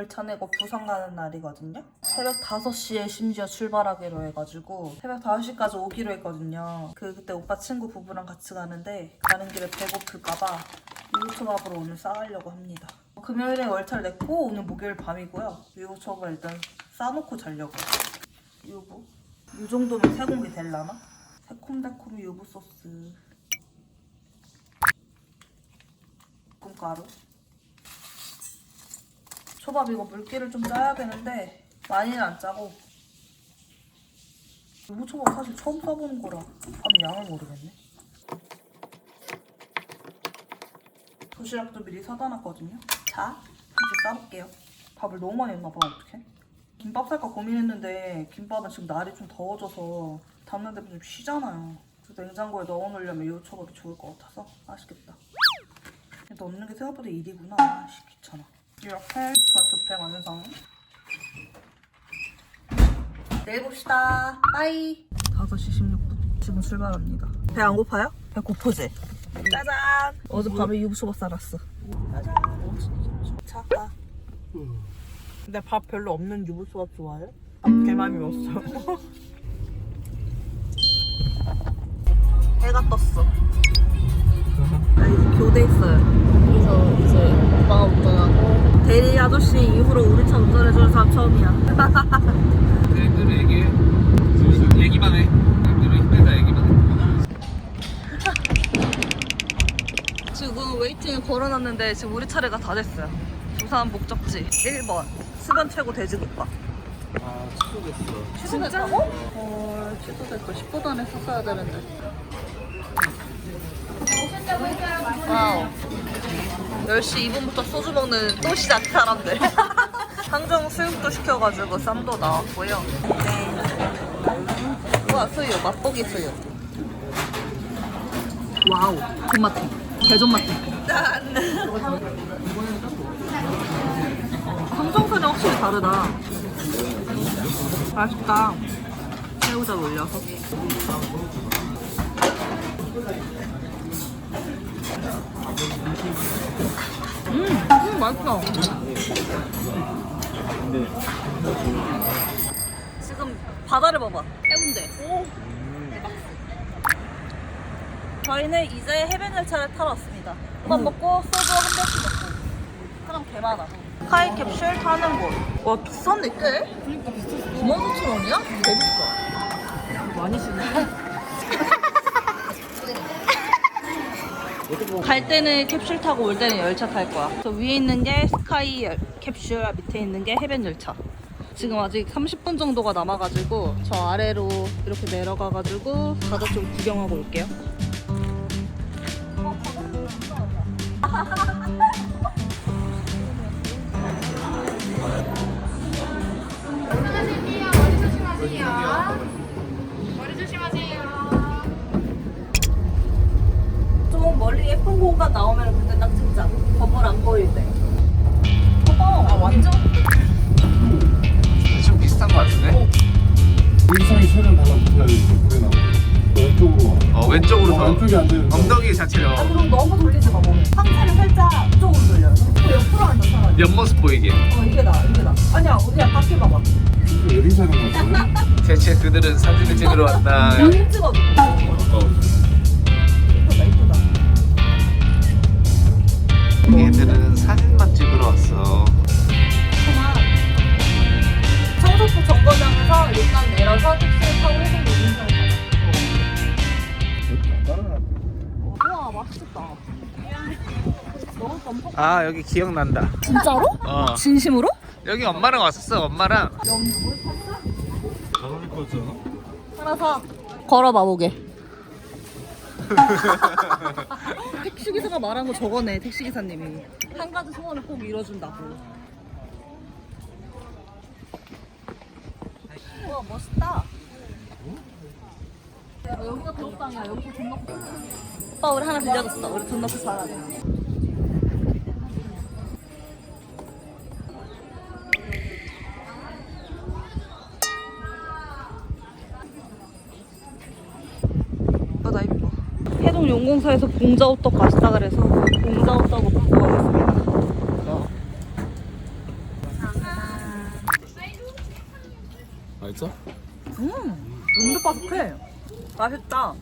내일은 월차 내고 부산 가는 날이거든요. 새벽 5시에 심지어 출발하기로 해가지고 새벽 5시까지 오기로 했거든요. 그 그때 오빠 친구 부부랑 같이 가는데 가는 길에 배고플까봐 유부초밥으로 오늘 싸가려고 합니다. 금요일에 월차를 냈고 오늘 목요일 밤이고요. 유부초밥을 일단 싸놓고 자려고. 유부. 이 정도면 세 공기 될라나? 새콤달콤 유부 소스. 볶음가루. 초밥 이거 물기를 좀 짜야 되는데 많이는 안 짜고 유부초밥 사실 처음 써보는 거라 밥 양을 모르겠네. 도시락도 미리 사다 놨거든요. 자, 이제 싸볼게요. 밥을 너무 많이 했나 봐, 어떡해? 김밥 살까 고민했는데 김밥은 지금 날이 좀 더워져서 담는 데 좀 쉬잖아요. 그래서 냉장고에 넣어놓으려면 이 초밥이 좋을 것 같아서 맛있겠다. 넣는 게 생각보다 일이구나. 아씨 귀찮아. 이렇게 맛조팩 완성. 내일 봅시다. 빠이. 5시 16분. 지금 출발합니다. 배 안 고파요? 배 고프지? 짜잔! 어젯밤에 유부초밥 살았어. 짜잔! 자, 가. 근데 밥 별로 없는 유부초밥 좋아해? 개많이 먹었어. 해가 떴어. 나 이제 교대 있어요. 그래서 이제 오빠가 운전하고 대리 아저씨 이후로 우리 차 운전해주는 사람 처음이야. 그래도 얘기해. 얘기만 해. 그래도 힘들다 얘기만 해. 지금 웨이팅을 걸어놨는데 지금 우리 차례가 다 됐어요. 부산 목적지 1번 수변 최고 돼지국밥. 아, 취소됐어. 취소됐다고? 헐 취소됐어. 10분 안에 샀어야 되는데. 와우. 10시 2분부터 소주 먹는 또 시작 사람들. 항정 수육도 시켜가지고 쌈도 나왔고요. 네. 와 수육 맛보기 수육. 와우 존맛해. 개존맛해. 짠. 항정살이 확실히 다르다. 맛있다. 새우젓 올려서. 음, 음 맛있어. 지금 바다를 봐봐. 해운대. 오. 저희는 이제 해변 열차를 타러 왔습니다. 밥 먹고 소주 한 병씩 먹고. 사람 개 많아. 카이 캡슐 타는 곳. 와 비싼데 꽤? 그러니까 비쌌어. 95,000원이야? 개 비싸. 많이 쓰네. 갈 때는 캡슐 타고 올 때는 열차 탈 거야. 저 위에 있는 게 스카이 열- 캡슐, 밑에 있는 게 해변 열차. 지금 아직 30분 정도가 남아가지고 저 아래로 이렇게 내려가가지고 바다 좀 구경하고 올게요. 좀 멀리 예쁜 공간 나오면 그때 딱 찍자. 건물 안 보일 때. 봐봐, 완전 좀 비슷한 거 같은데? 일상이 최대한 달라붙어야 물에 나오고 왼쪽으로 와. 어, 왼쪽으로 어, 더. 왼쪽이 안 되는데 엉덩이 자체로 아, 그럼 너무 돌리지 마, 몸을. 상체를 살짝 이쪽으로 돌려. 또 옆으로 앉아, 차라리. 옆모습 보이게. 어, 이게 나, 이게 나. 아니야, 어디야, 밖에 봐봐. 웨딩 촬영 같은데? 대체 그들은 사진을 찍으러 왔다. 여기 찍어줘. 어. 얘들은 사진만 찍으러 왔어. 그만. 청소부 정거장에서 일단 내려서 택시를 타고 해동도 인상 가자. 우와, 맛있겠다. 너무 덤벅. 아, 여기 기억난다. 진짜로? 어. 진심으로? 여기 엄마랑 왔었어, 엄마랑. 잘어울것 같잖아 하나 사. 걸어봐 보게. 택시 기사가 말한 거 저거네. 택시 기사님이 한 가지 소원을 꼭 이뤄준다고. 와 멋있다. 야, 여기가 도로상이야. 여기서 돈 넣고. 오빠 우리 하나 빌려줬어. 우리 돈 넣고 살아야 돼. 전공사에서 봉자호떡 맛있다 그래서 봉자호떡을 먹어보겠습니다. 맛있어? 음, 눈도 바삭해. 맛있다.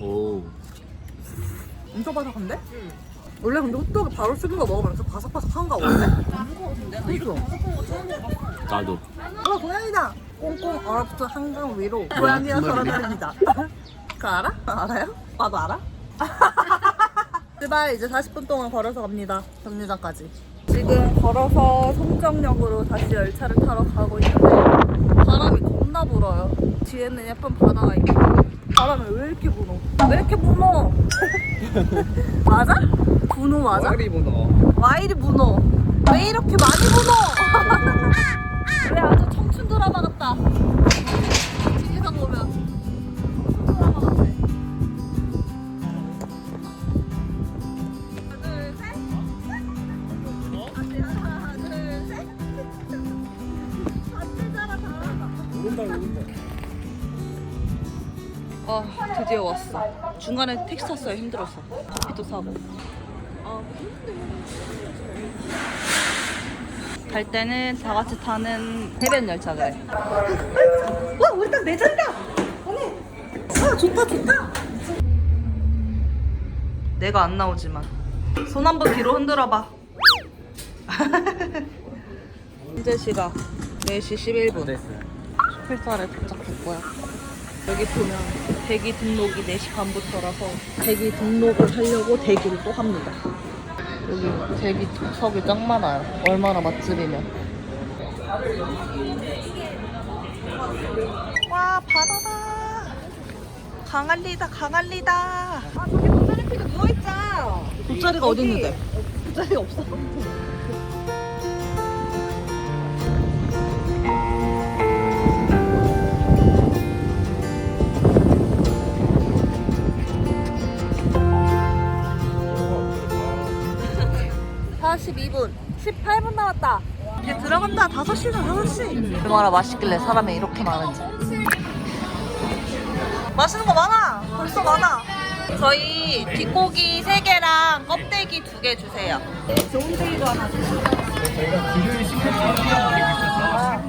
오. 엄청 바삭한데? 원래 근데 호떡이 바로 씹은 거 먹으면서 바삭바삭한가 원래? 그죠? 나도. 어, 고양이다! 꽁꽁 얼어붙은 한강 위로 고양이가 걸어다닙니다. 그 알아? 알아요? 나도 알아? 출발 이제 40분 동안 걸어서 갑니다. 정류장까지. 지금 걸어서 송정역으로 다시 열차를 타러 가고 있는데 바람이 겁나 불어요. 뒤에는 예쁜 바다가 있고 바람이 왜 이렇게 불어? 왜 이렇게 불어? 맞아? 분호 맞아? 와리 문어. 와이리 문어 왜 이렇게 많이 문어 왜 아주 드디어 왔어 중간에 택시 탔어요 힘들었어 커피도 사고 갈 때는 다 같이 타는 해변 열차 그래. 와, 우리 딱내 자리다. 언니. 아, 좋다, 좋다. 내가 안 나오지만 손 한번 뒤로 흔들어 봐. 현재 시각 4시 11분. 됐어요. 회사에 도착했고요. 여기 보면 대기 등록이 4시 반부터라서 대기 등록을 하려고 대기를 또 합니다. 여기 대기 석이 짱 많아요. 얼마나 맛집이면. 와 바다다. 강할리다 강할리다. 아 저기 돗자리 피고 누워있자. 돗자리가 어디 있는데? 돗자리가 없어. 18분 남았다 이제 들어간다 5시다 5시 얼마나 맛있길래 사람이 이렇게 많은지 맛있는 거 많아 벌써 많아 저희 뒷고기 3개랑 껍데기 2개 주세요 좋은데기도 하나 주세요 저희가 아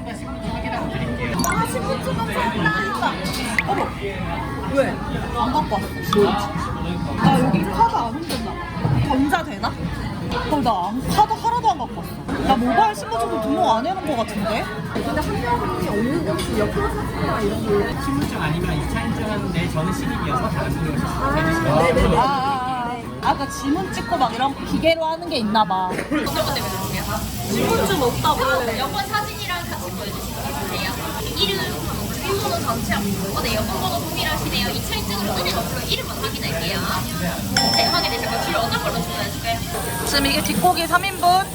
감사합니다 어머 왜? 안 갖고 왔어 나 여기 카드 안 흔들나 전자 되나? 어, 나 안- 카드 하나도 안 갖고 왔어 나 모바일 신분증도 등록 안 해놓은 거 같은데? 신분증 아니면 2차 인증 하는데 저는 신입이어서 다른 분이 오셔서 아, 아, 아, 아, 그 지문 찍고 막 이런 기계로 하는 게 있나 봐. 지문증 없다고. 여권 사진이랑 같이 보여주시면 돼요. 이름, 주민번호 전체 없고, 네, 여권 번호 동일하시네요. 2차 인증으로 은행 어플로 이름만 확인할게요. 네, 확인되셨고, 줄 어떤 걸로 주문해줄까요? 지금 이게 뒷고기 3인분,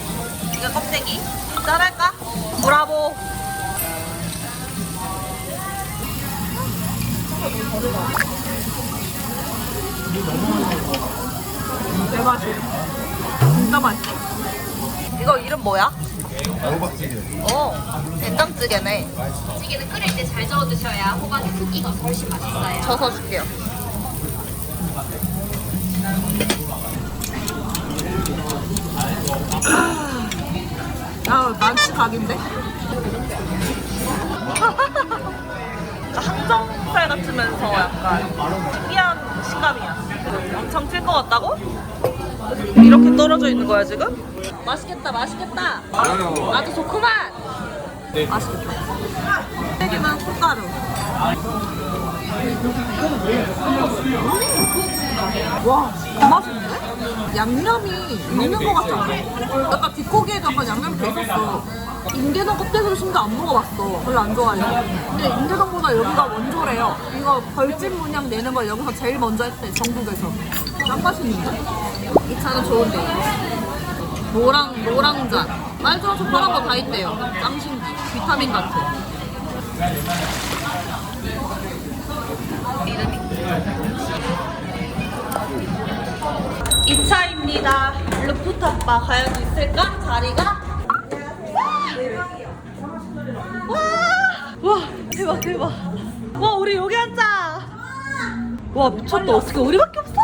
이게 껍데기. 짠할까? 브라보. 대박이. 진짜 맛있어. 이거 이름 뭐야? 애호박찌개. 어, 된장찌개네. 찌개는 끓일 때 잘 저어 드셔야 호박이 푹 익어서 훨씬 맛있어요. 져서 줄게요. 각인데? 항정살 같으면서 약간 특이한 식감이야. 엄청 찔 것 같다고? 이렇게 떨어져 있는 거야 지금? 맛있겠다, 맛있겠다. 아주 좋구만. 맛있겠다. 튀김은 콩가루. 와, 그 맛있는데? 양념이 있는 것 같지 않아? 약간 뒷고기에도 약간 양념이 돼 있었어. 인계동 껍데기를 심지어 안 먹어봤어. 별로 안 좋아해요. 근데 인계동보다 여기가 원조래요. 이거 벌집 문양 내는 걸 여기서 제일 먼저 했대, 전국에서. 짱 맛있는데? 이 차는 좋은데. 노랑, 노랑잔. 말처럼 젓가락 거다 있대요. 짱 신기. 비타민 같은. 이 차입니다 루프탑바 과연 있을까? 자리가? 와! 와! 대박 대박 와 우리 여기 앉자 와 미쳤다 어떻게 우리밖에 없어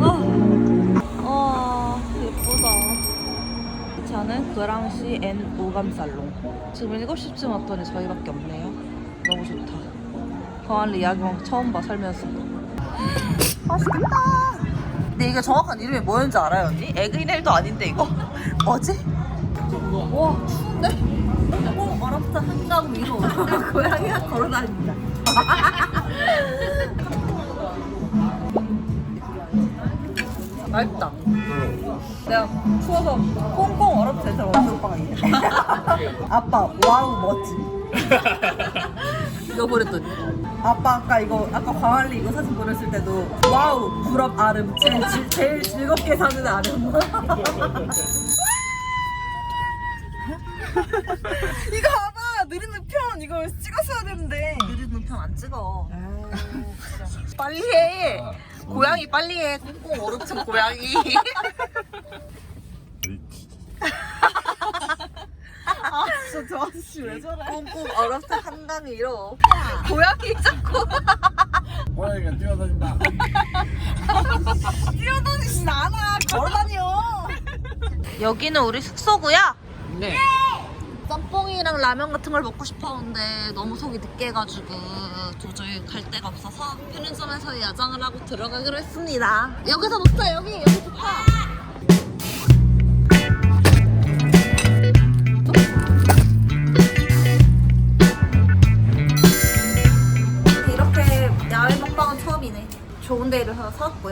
와, 와 예쁘다 이 차는 그랑시 앤 오감살롱. 지금 7시쯤 왔더니 저희밖에 없네요. 너무 좋다. 광안리 야경 처음 봐 살면서. 맛있겠다. 근데 이게 정확한 이름이 뭐였는지 알아요 언니? 에그인헬도 아닌데 이거 뭐지? 와 추운데? 어 어렵다 한강 위로 고양이가 걸어다닌다. 맛있다. 내가 추워서 꽁꽁 된다고 우리 오빠가 이래. 아빠 와우 멋지. 이거 보냈더니 아빠 아까 이거 아까 광안리 이거 사진 보냈을 때도 와우 부럽 아름 제일, 질- 제일 즐겁게 사는 아름. 이거 봐봐 느리는 편 이거 찍었어야 되는데 느리는 편안 찍어. 빨리 해. 고양이 빨리 해. 꽁꽁 얼음층 고양이. 아 진짜 저 아저씨 왜 저래? 꽁꽁 얼음층 한강이 이러. 고양이 자꾸 고양이가 뛰어다닌다. 뛰어다니진 않아. 걸어다녀. 여기는 우리 숙소고요. 네. 짬뽕이랑 라면 같은 걸 먹고 싶었는데 너무 속이 늦게 해가지고 도저히 갈 데가 없어서 편의점에서 야장을 하고 들어가기로 했습니다. 여기서 먹자 여기 여기 좋다.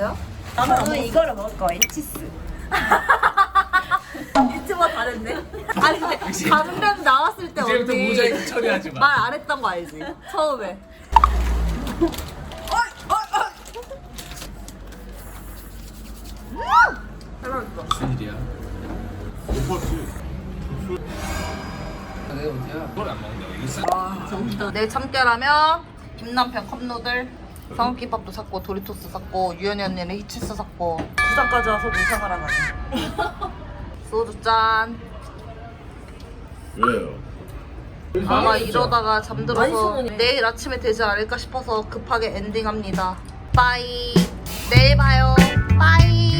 사왔고요. 나는 이거를 먹을 거야, 치스. 유튜버 다 됐네. 아니 근데 감명 나왔을 때 이제부터 언니 모자이크 처리하지 마. 말 안 했던 거 알지? 처음에. 무슨 일이야? 못 봤지. 내가 어디야? 그걸 안 먹는다. 이거 싸. 내 참깨라면 김남편 컵누들 성김밥도 샀고 도리토스 샀고 유연이 언니는 히치스 샀고. 부산까지 와서 노상을 하다니 소주 짠. 왜요? 아마 이러다가 잠들어서 내일 아침에 되지 않을까 싶어서 급하게 엔딩합니다. 빠이. 내일 봐요. 빠이